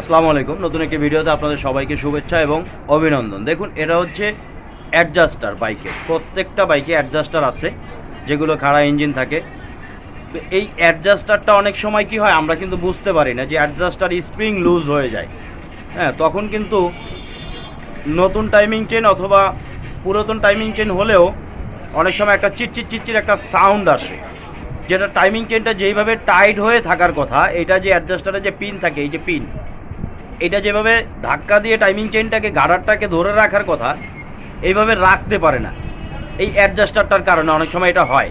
আসসালামু আলাইকুম। নতুন একটি ভিডিওতে আপনাদের সবাইকে শুভেচ্ছা এবং অভিনন্দন। দেখুন, এটা হচ্ছে অ্যাডজাস্টার বাইকে। প্রত্যেকটা বাইকে অ্যাডজাস্টার আছে, যেগুলো খাড়া ইঞ্জিন থাকে। তো এই অ্যাডজাস্টারটা অনেক সময় কি হয়, আমরা কিন্তু বুঝতে পারি না যে অ্যাডজাস্টার স্প্রিং লুজ হয়ে যায়। হ্যাঁ তখন কিন্তু নতুন টাইমিং চেন অথবা পুরাতন টাইমিং চেন হলেও অনেক সময় একটা চিটচিট চিটচিট একটা সাউন্ড আসে। যেটা টাইমিং চেনটা যেইভাবে টাইট হয়ে থাকার কথা এটা যে অ্যাডজাস্টারে যে পিন থাকে, এই যে পিন এটা যেভাবে ধাক্কা দিয়ে টাইমিং চেনটাকে গাড়ারটাকে ধরে রাখার কথা, এইভাবে রাখতে পারে না। এই অ্যাডজাস্টারটার কারণে অনেক সময় এটা হয়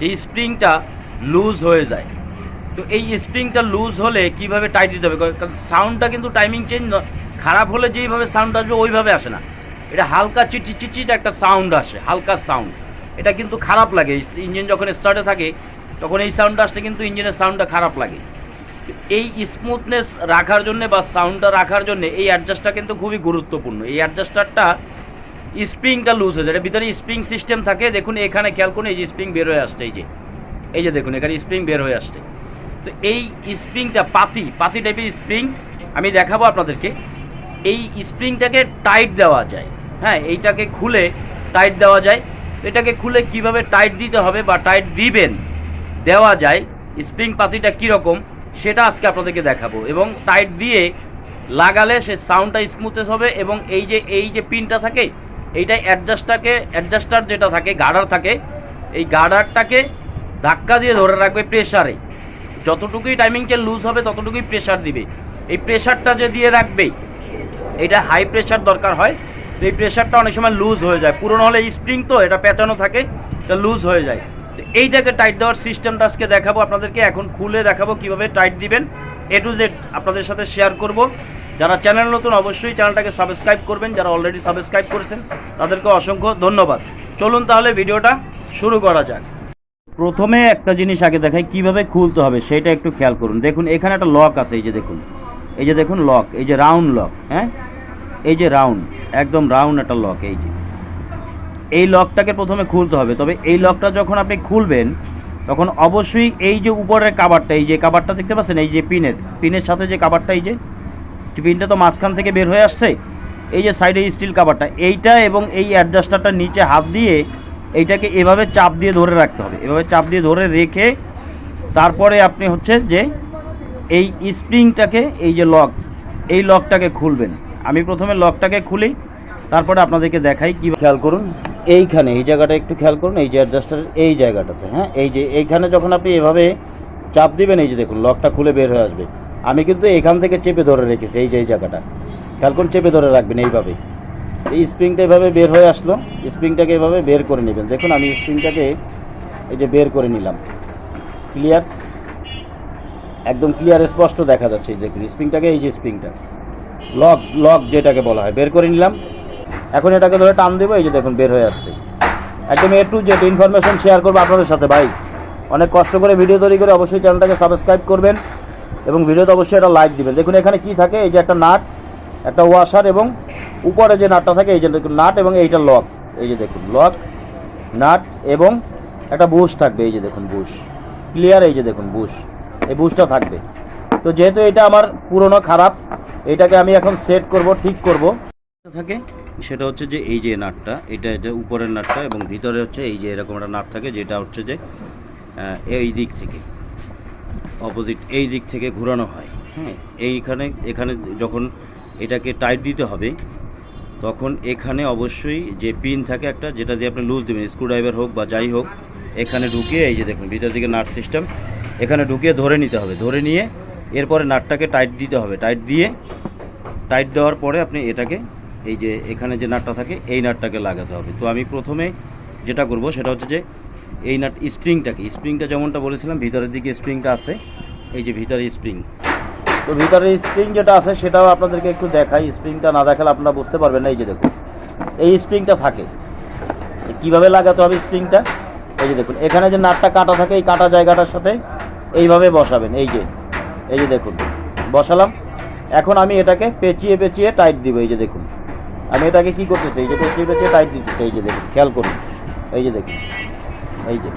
যে স্প্রিংটা লুজ হয়ে যায়। তো এই স্প্রিংটা লুজ হলে কীভাবে টাইট দিতে হবে? কারণ সাউন্ডটা কিন্তু টাইমিং চেঞ্জ খারাপ হলে যেইভাবে সাউন্ড আসবে, ওইভাবে আসে না। এটা হালকা চিটি চিচিট একটা সাউন্ড আসে, হালকা সাউন্ড এটা কিন্তু খারাপ লাগে। ইঞ্জিন যখন স্টার্টে থাকে, তখন এই সাউন্ডটা আসলে কিন্তু ইঞ্জিনের সাউন্ডটা খারাপ লাগে। এই স্মুথনেস রাখার জন্য বা সাউন্ডটা রাখার জন্য এই অ্যাডজাস্টটা কিন্তু খুবই গুরুত্বপূর্ণ। এই অ্যাডজাস্টারটা স্প্রিংটা লুজ হয়ে যায়। এটার ভিতরে স্প্রিং সিস্টেম থাকে। দেখুন, এখানে খেয়াল করুন, এই যে স্প্রিং বের হয়ে আসছে, এই যে। এই যে দেখুন, এখানে স্প্রিং বের হয়ে আসছে। তো এই স্প্রিংটা পাতি পাতি টাইপের স্প্রিং আমি দেখাবো আপনাদেরকে। এই স্প্রিংটাকে টাইট দেওয়া যায়। হ্যাঁ এইটাকে খুলে টাইট দেওয়া যায়। এটাকে খুলে কীভাবে টাইট দিতে হবে বা টাইট দিবেন, দেওয়া যায়। স্প্রিং পাতিটা কীরকম? সেটা আজকে আপনাদেরকে দেখাবো। এবং টাইট দিয়ে লাগালে সে সাউন্ডটা স্মুথেস হবে এবং এই যে এই যে পিনটা থাকে, এইটা অ্যাডজাস্টারকে অ্যাডজাস্টার যেটা থাকে গার্ডার থাকে, এই গার্ডারটাকে ধাক্কা দিয়ে ধরে রাখবে প্রেশারে যতটুকুই টাইমিং চেন লুজ হবে, ততটুকুই প্রেশার দিবে। এই প্রেশারটা যে দিয়ে রাখবে, এটা হাই প্রেশার দরকার হয়। তো এই প্রেশারটা অনেক সময় লুজ হয়ে যায়। পুরনো হলে স্প্রিং তো, এটা পেঁচানো থাকে, এটা লুজ হয়ে যায়। এইটাকে টাইট দেওয়ার সিস্টেমটা আজকে দেখাবো, আপনাদেরকে এখন খুলে দেখাবো কীভাবে টাইট দিবেন। এ টু জেড আপনাদের সাথে শেয়ার করব। যারা চ্যানেল নতুন, অবশ্যই চ্যানেলটাকে সাবস্ক্রাইব করবেন। যারা অলরেডি সাবস্ক্রাইব করেছেন, তাদেরকে অসংখ্য ধন্যবাদ। চলুন তাহলে ভিডিওটা শুরু করা যাক। প্রথমে একটা জিনিস আগে দেখাই, কীভাবে খুলতে হবে সেটা একটু খেয়াল করুন। দেখুন, এখানে একটা লক আছে, এই যে দেখুন। এই যে দেখুন লক এই যে রাউন্ড লক হ্যাঁ? এই যে রাউন্ড একদম রাউন্ড একটা লক এই যে। এই লকটাকে প্রথমে খুলতে হবে। তবে এই লকটা যখন আপনি খুলবেন, তখন অবশ্যই এই যে উপরের কাবারটা এই যে কাবারটা দেখতে পাচ্ছেন, এই যে পিনের পিনের সাথে যে কাবারটা এই যে পিনটা তো মাঝখান থেকে বের হয়ে আসছে, এই যে সাইডে স্টিল কাবারটা এইটা এবং এই অ্যাডজাস্টারটা নিচে হাত দিয়ে এইটাকে এভাবে চাপ দিয়ে ধরে রাখতে হবে। এভাবে চাপ দিয়ে ধরে রেখে তারপরে আপনি হচ্ছে যে এই স্প্রিংটাকে এই যে লক এই লকটাকে খুলবেন। আমি প্রথমে লকটাকে খুলি, তারপরে আপনাদেরকে দেখাই কি খেয়াল করুন এইখানে, এই জায়গাটা একটু খেয়াল করুন, এই যে অ্যাডজাস্টারের এই জায়গাটাতে হ্যাঁ? এই যে এইখানে যখন আপনি এভাবে চাপ দিবেন, এই যে দেখুন লকটা খুলে বের হয়ে আসবে। আমি কিন্তু এখান থেকে চেপে ধরে রেখেছি, এই যে, এই জায়গাটা। খেয়াল করুন, চেপে ধরে রাখবেন এইভাবে। এই স্প্রিংটা এভাবে বের হয়ে আসলো স্প্রিংটাকে এভাবে বের করে নেবেন। দেখুন, আমি স্প্রিংটাকে এই যে বের করে নিলাম। ক্লিয়ার একদম ক্লিয়ার স্পষ্ট দেখা যাচ্ছে, এই দেখুন স্প্রিংটাকে এই যে স্প্রিংটা লক লক যেটাকে বলা হয়, বের করে নিলাম। এখন এটাকে ধরে টান দেবো, এই যে দেখুন, বের হয়ে আসছে। একদম A to Z information share করব আপনাদের সাথে, ভাই। অনেক কষ্ট করে ভিডিও তৈরি করে অবশ্যই চ্যানেলটাকে সাবস্ক্রাইব করবেন এবং ভিডিওতে অবশ্যই একটা লাইক দিবেন। দেখুন, এখানে কি থাকে? এই যে একটা নাট, একটা ওয়াশার এবং উপরে যে নাটটা থাকে, এই যে দেখুন, নাট এবং এইটা লক এই যে দেখুন লক নাট এবং একটা বুশ থাকবে, এই যে দেখুন বুশ ক্লিয়ার এই যে দেখুন বুশ এই বুশটা থাকবে। তো যেহেতু এটা আমার পুরনো, খারাপ, এটাকে আমি এখন সেট করব, ঠিক করব। থাকে। সেটা হচ্ছে যে এই যে নাটটা, এটা যে উপরের নাটটা এবং ভিতরে হচ্ছে এই যে এরকম একটা নাট থাকে যেটা হচ্ছে যে এই দিক থেকে অপোজিট এই দিক থেকে ঘোরানো হয়। হ্যাঁ এইখানে, এখানে যখন এটাকে টাইট দিতে হবে, তখন এখানে অবশ্যই যে পিন থাকে একটা, যেটা দিয়ে আপনি লুজ দেবেন স্ক্রুড্রাইভার হোক বা যাই হোক, এখানে ঢুকিয়ে এই যে দেখুন, ভিতর দিকে নাট সিস্টেম এখানে ঢুকিয়ে ধরে নিতে হবে। ধরে নিয়ে এরপরে নাটটাকে টাইট দিতে হবে। টাইট দিয়ে টাইট দেওয়ার পরে আপনি এটাকে এই যে এখানে যে নাটটা থাকে, এই নাটটাকে লাগাতে হবে। তো আমি প্রথমে যেটা করব সেটা হচ্ছে যে এই নাট, স্প্রিংটাকে, স্প্রিংটা যেমনটা বলেছিলাম, ভিতরের দিকে স্প্রিংটা আছে, এই যে ভিতরে স্প্রিং। তো ভিতরে স্প্রিং যেটা আছে সেটাও আপনাদেরকে একটু দেখাই, স্প্রিংটা না দেখালে আপনারা বুঝতে পারবেন না, এই যে দেখুন। এই স্প্রিংটা থাকে। কীভাবে লাগাতে হবে স্প্রিংটা? এই যে দেখুন, এখানে যে নাটটা কাটা থাকে, এই কাটা জায়গাটার সাথে এইভাবে বসাবেন, এই যে এই যে দেখুন। বসালাম। এখন আমি এটাকে পেঁচিয়ে পেঁচিয়ে টাইট দিব, এই যে দেখুন। আমি এটাকে কি করতেছি? এই যে পেঁচিয়ে পেঁচিয়ে টাইট দিতেছি। এই যে দেখুন, খেয়াল করুন। এই যে দেখুন, এই যে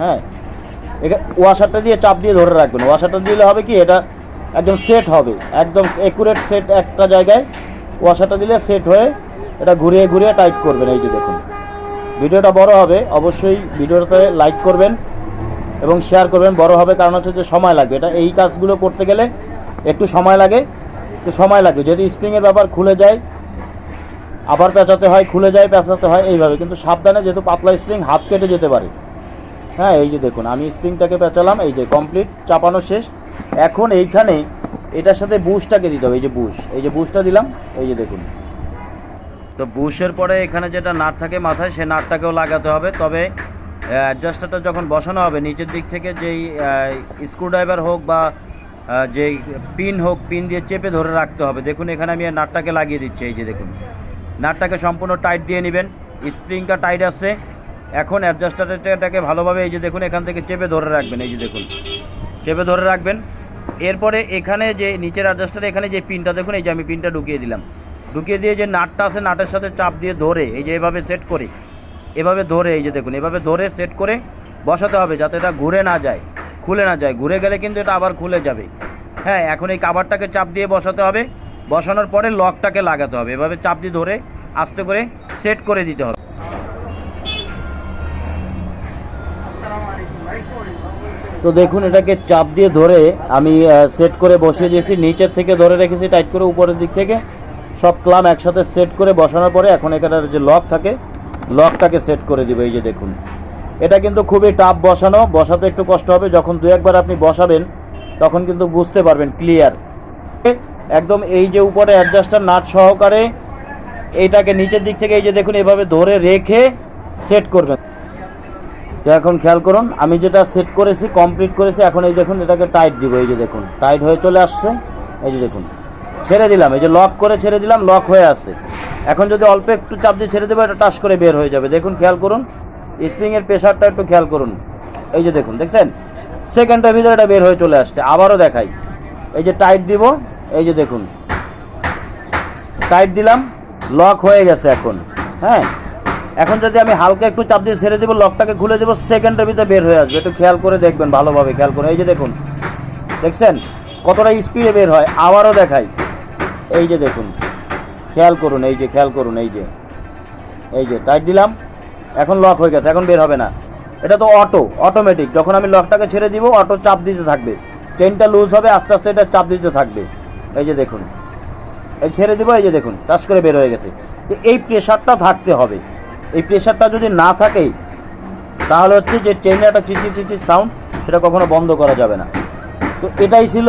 হ্যাঁ? এখানে ওয়াশারটা দিয়ে চাপ দিয়ে ধরে রাখবেন। ওয়াশারটা দিলে হবে কি? এটা একদম সেট হবে। একদম একুরেট সেট একটা জায়গায় ওয়াশারটা দিলে সেট হয়ে এটা ঘুরিয়ে ঘুরিয়ে টাইট করবেন। এই যে দেখুন। ভিডিওটা বড় হবে। অবশ্যই ভিডিওটাতে লাইক করবেন এবং শেয়ার করবেন। বড় হবে কারণ হচ্ছে যে সময় লাগবে। এটা এই কাজগুলো করতে গেলে একটু সময় লাগে। একটু সময় লাগবে। যদি স্প্রিংয়ের ব্যাপার খুলে যায় আবার পেঁচাতে হয়, খুলে যায়, পেঁচাতে হয়, এইভাবে। কিন্তু সাবধানে যেহেতু পাতলা স্প্রিং, হাত কেটে যেতে পারে। হ্যাঁ এই যে দেখুন, আমি স্প্রিংটাকে পেঁচালাম, এই যে কমপ্লিট, চাপানো শেষ। এখন এইখানে এটার সাথে বুশটাকে দিতে হবে, এই যে বুশ, এই যে বুশটা দিলাম, এই যে দেখুন। তো বুশের পরে এখানে যেটা নাট থাকে মাথায়, সে নাটটাকেও লাগাতে হবে। তবে অ্যাডজাস্টারটা যখন বসানো হবে, নিচের দিক থেকে যেই স্ক্রুড্রাইভার হোক বা যেই পিন হোক পিন দিয়ে চেপে ধরে রাখতে হবে। দেখুন, এখানে আমি নাটটাকে লাগিয়ে দিচ্ছি, এই যে দেখুন। নাটটাকে সম্পূর্ণ টাইট দিয়ে নেবেন। স্প্রিংটা টাইট আছে। এখন অ্যাডজাস্টারটাকে ভালোভাবে এই যে দেখুন, এখান থেকে চেপে ধরে রাখবেন, এই যে দেখুন। চেপে ধরে রাখবেন। এরপরে এখানে যে নিচের অ্যাডজাস্টারে এখানে যে পিনটা দেখুন, এই যে আমি পিনটা ঢুকিয়ে দিলাম। ঢুকিয়ে দিয়ে যে নাটটা আছে, নাটের সাথে চাপ দিয়ে ধরে, এই যে এভাবে সেট করে, এভাবে ধরে, এই যে দেখুন, এভাবে ধরে সেট করে বসাতে হবে যাতে এটা ঘুরে না যায়, খুলে না যায়। ঘুরে গেলে কিন্তু এটা আবার খুলে যাবে। হ্যাঁ এখন এই কাভারটাকে চাপ দিয়ে বসাতে হবে। বসানোর পরে লকটাকে লাগাতে হবে। এভাবে চাপ দিয়ে ধরে আস্তে করে সেট করে দিতে হবে। তো দেখুন, এটাকে চাপ দিয়ে ধরে আমি সেট করে বসিয়ে দিয়েছি। নিচের থেকে ধরে রেখেছি, টাইট করে উপরের দিক থেকে। সব ক্লাম একসাথে সেট করে বসানোর পরে এখন এখানের যে লক থাকে, লকটাকে সেট করে দিবে। এই যে দেখুন, এটা কিন্তু খুবই টাফ বসানো। বসাতে একটু কষ্ট হবে। যখন দু একবার আপনি বসাবেন, তখন কিন্তু বুঝতে পারবেন, ক্লিয়ার। একদম এই যে উপরে অ্যাডজাস্টার নাট সহকারে এইটাকে নিচের দিক থেকে এই যে দেখুন, এভাবে ধরে রেখে সেট করবেন। তো এখন খেয়াল করুন, আমি যেটা সেট করেছি কমপ্লিট করেছি, এখন এই দেখুন, এটাকে টাইট দিব, এই যে দেখুন টাইট হয়ে চলে আসছে, এই যে দেখুন, ছেড়ে দিলাম, এই যে লক করে ছেড়ে দিলাম লক হয়ে আসছে এখন যদি অল্প একটু চাপ দিয়ে ছেড়ে দেবো, এটা টাস করে বের হয়ে যাবে। দেখুন, খেয়াল করুন স্প্রিংয়ের প্রেশারটা একটু খেয়াল করুন, এই যে দেখুন, দেখছেন? সেকেন্ডের ভিতরে এটা বের হয়ে চলে আসছে, আবারও দেখাই, এই যে টাইট দিব এই যে দেখুন। টাইট দিলাম লক হয়ে গেছে এখন হ্যাঁ? এখন যদি আমি হালকা একটু চাপ দিয়ে ছেড়ে দেবো লকটাকে খুলে দেবো সেকেন্ডের ভিতরে বের হয়ে আসবে। একটু খেয়াল করে দেখবেন, ভালোভাবে খেয়াল করে। এই যে দেখুন, দেখছেন? কতটা স্পিডে বের হয়, আবারও দেখাই। এই যে দেখুন, খেয়াল করুন, এই যে, খেয়াল করুন, এই যে। এই যে টাইট দিলাম, এখন লক হয়ে গেছে, এখন বের হবে না। এটা তো অটো অটোমেটিক যখন আমি লকটাকে ছেড়ে দিব অটো চাপ দিতে থাকবে। চেনটা লুজ হবে, আস্তে আস্তে এটা চাপ দিতে থাকবে। এই যে দেখুন। এই ছেড়ে দেবো, এই যে দেখুন, টাচ করে বের হয়ে গেছে। তো এই প্রেশারটা থাকতে হবে। এই প্রেশারটা যদি না থাকে, তাহলে হচ্ছে যে ট্রেনে একটা চিচি চিচি সাউন্ড সেটা কখনো বন্ধ করা যাবে না। তো এটাই ছিল।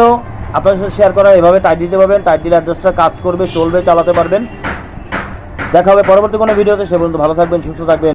আপনার সাথে শেয়ার করা, এভাবে টাইট দিতে পারবেন টাইট দিলে অ্যাডজাস্টটা কাজ করবে, চলবে, চালাতে পারবেন। দেখা হবে পরবর্তী কোনো ভিডিওতে সে পর্যন্ত ভালো থাকবেন, সুস্থ থাকবেন।